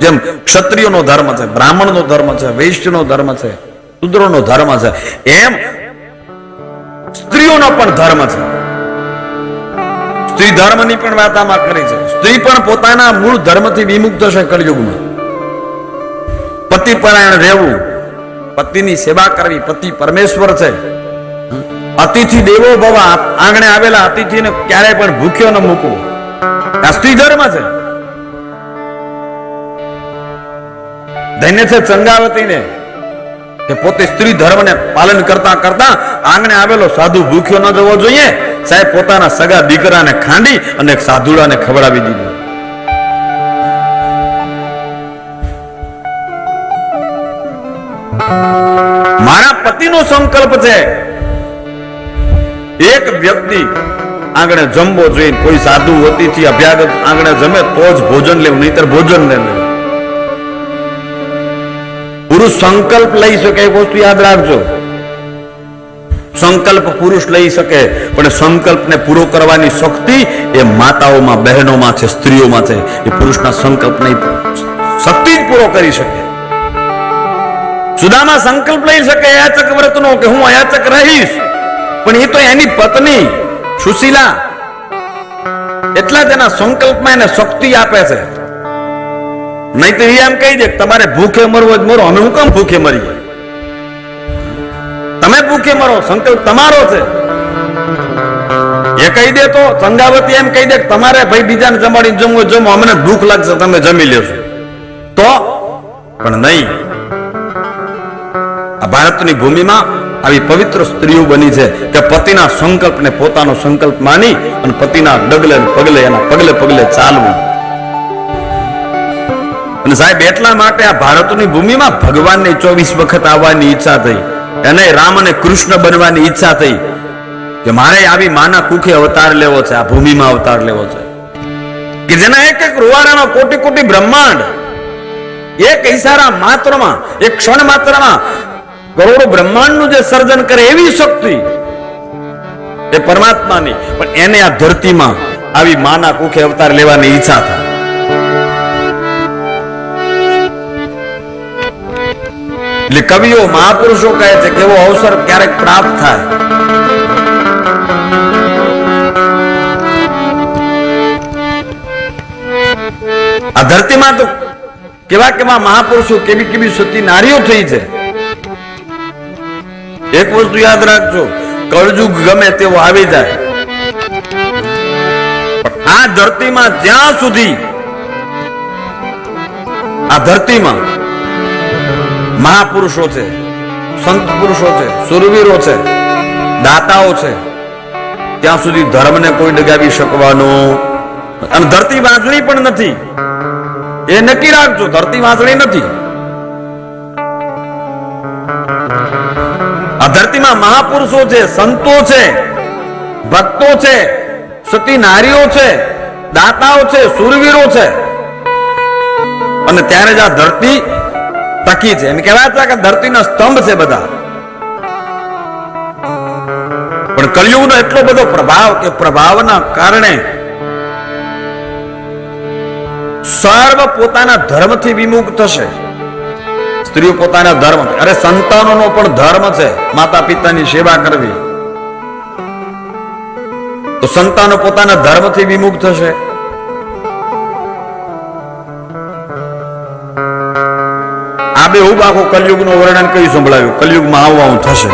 જેમ ક્ષત્રિયનો ધર્મ છે, બ્રાહ્મણનો ધર્મ છે, વૈશ્યનો ધર્મ છે, શુદ્રનો ધર્મ છે, એમ સ્ત્રીઓનો પણ ધર્મ છે. સ્ત્રી ધર્મની પણ વાત આમાં કરી છે. સ્ત્રી પણ પોતાના મૂળ ધર્મથી વિમુક્ત છે કળયુગમાં પતિ પરાયણ રહેવું, પતિની સેવા કરવી, પતિ પરમેશ્વર છે. અતિથિ દેવો ભવા, આંગણે આવેલા અતિથિને ક્યારેય પણ ભૂખ્યો ન મૂકવો. આ સ્ત્રી ધર્મ છે. ધન્ય છે ચંગાવતીને કે પોતે સ્ત્રી ધર્મને પાલન કરતા કરતા આંગણે આવેલો સાધુ ભૂખ્યો ન જવો જોઈએ. સાહેબ, પોતાના સગા દીકરાને ખાંડી અને સાધુડાને ખવડાવી દીધો. મારા પતિનો સંકલ્પ છે, એક વ્યક્તિ આંગણે જમવો જોઈએ. કોઈ સાધુ અતિથિ અભ્યાગત આંગણે જમે તો જ ભોજન લેવું, નહીતર ભોજન લેવું પુરુષ સંકલ્પ લઈ શકે એક વસ્તુ યાદ રાખજો. સંકલ્પ પુરુષ લઈ શકે, પણ સંકલ્પને પૂરો કરવાની શક્તિ એ માતાઓમાં, બહેનોમાં છે, સ્ત્રીઓમાં છે. એ પુરુષના સંકલ્પને શક્તિ જ પૂરો કરી શકે. સુદામા સંકલ્પ લઈ શકે અયાચક વ્રતનો કે હું અયાચક રહીશ, પણ એ તો એની પત્ની, સુશીલા, એટલા જ એના સંકલ્પમાં એને શક્તિ આપે છે. નહીં તો એ એમ કહી દે તમારે ભૂખે મરવો જ મરો. અમે હું કેમ ભૂખે મરીએ? તમે ભૂખે મરો, સંકલ્પ તમારો છે. એ કહી દે તો ચંગાવતી એમ કહી દે તમારે ભાઈ બીજાને જમાડી જમવું જમો. અમને ભૂખ લાગશે, તમે જમી લેશો તો? પણ નહીં. આ ભારતની ભૂમિમાં આવી પવિત્ર સ્ત્રીઓ બની છે કે પતિના સંકલ્પને પોતાનો સંકલ્પ માની અને પતિના ડગલે પગલે, એના પગલે પગલે ચાલવું. અને સાહેબ, એટલા માટે આ ભારતની ભૂમિમાં ભગવાનની ચોવીસ વખત આવવાની ઈચ્છા થઈ એને રામ અને કૃષ્ણ બનવાની ઈચ્છા થઈ કે મારે આવી માના કુખે અવતાર લેવો છે, આ ભૂમિમાં અવતાર લેવો છે. કે જેના એક એક રૂવાડાનો કોટી કોટી બ્રહ્માંડ, એક ઈશારા માત્રમાં, એક ક્ષણ માત્રમાં કરોડો બ્રહ્માંડનું જે સર્જન કરે એવી શક્તિ એ પરમાત્માની. પણ એને આ ધરતીમાં આવી માના કુખે અવતાર લેવાની ઈચ્છા થાય. એટલે કવિઓ મહાપુરુષો કહે છે કે એવો અવસર ક્યારેક પ્રાપ્ત થાય. આ ધરતીમાં તો કેવા કેવા મહાપુરુષો કેવી કેવી સતી નારીઓ થઈ છે. એક વસ્તુ યાદ રાખજો, કળજુગ ગમે તેવો આવી જાય. આ ધરતીમાં જ્યાં સુધી, આ ધરતીમાં મહાપુરુષો છે, સંત પુરુષો છે, સુરવીરો છે, દાતાઓ છે. ત્યાં સુધી ધર્મને કોઈ ડગાવી શકવાનો અને ધરતી વાંચણી પણ નથી. એ નક્કી રાખજો, ધરતી વાંચણી નથી. આ ધરતીમાં મહાપુરુષો છે, સંતો છે, ભક્તો છે, સતી નારીઓ છે, દાતાઓ છે, સુરવીરો છે. અને ત્યારે જ આ ધરતી ટકી છે. એમ કહેવાય છે કે ધરતીનો સ્તંભ છે બધા. પણ કલયુગનો એટલો બધો પ્રભાવ કે પ્રભાવના કારણે સર્વ પોતાના ધર્મથી વિમુખ થશે સ્ત્રીઓ પોતાના ધર્મ અરે સંતાનોનો પણ ધર્મ છે. માતા પિતાની સેવા કરવી. તો સંતાનો પોતાના ધર્મથી વિમુખ થશે આ બે હું આખો કલયુગનું વર્ણન કયું સંભળાવ્યું કલયુગમાં આવવાનું થશે.